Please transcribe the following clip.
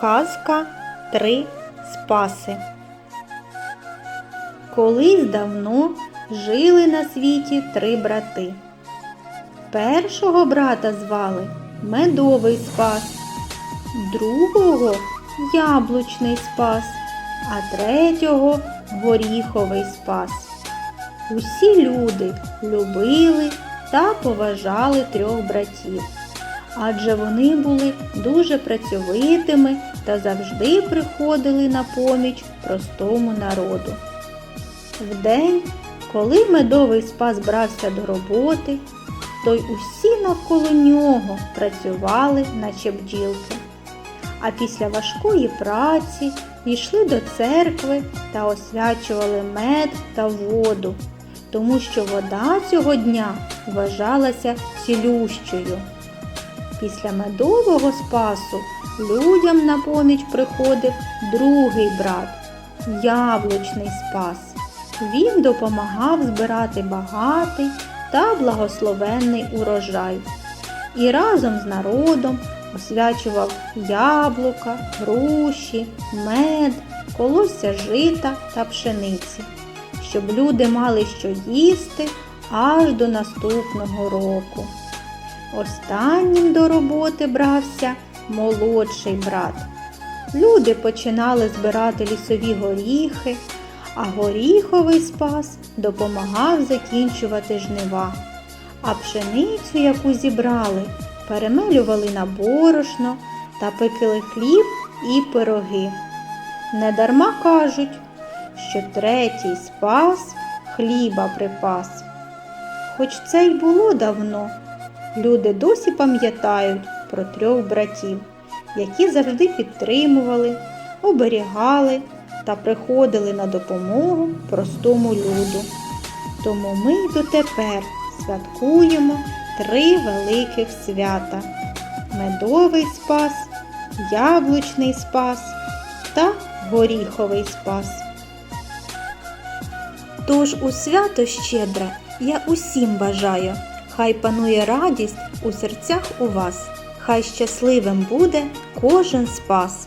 Казка Три Спаси. Колись давно жили на світі три брати. Першого брата звали Медовий Спас, другого Яблучний Спас, а третього Горіховий Спас. Усі люди любили та поважали трьох братів, адже вони були дуже працьовитими та завжди приходили на поміч простому народу. Вдень, коли медовий спас брався до роботи, то й усі навколо нього працювали, наче бджілки. А після важкої праці йшли до церкви та освячували мед та воду, тому що вода цього дня вважалася цілющою. Після медового спасу людям на поміч приходив другий брат яблучний спас. Він допомагав збирати багатий та благословенний урожай і разом з народом освячував яблука, груші, мед, колосся жита та пшениці, щоб люди мали що їсти аж до наступного року. Останнім до роботи брався молодший брат. Люди починали збирати лісові горіхи, а горіховий спас допомагав закінчувати жнива. А пшеницю, яку зібрали, перемелювали на борошно та пекли хліб і пироги. Недарма кажуть, що третій спас хліба припас. Хоч це й було давно, люди досі пам'ятають про трьох братів, які завжди підтримували, оберігали та приходили на допомогу простому люду. Тому ми й дотепер святкуємо три великих свята: медовий спас, яблучний спас та горіховий спас. Тож у свято щедре я усім бажаю, хай панує радість у серцях у вас, хай щасливим буде кожен спас.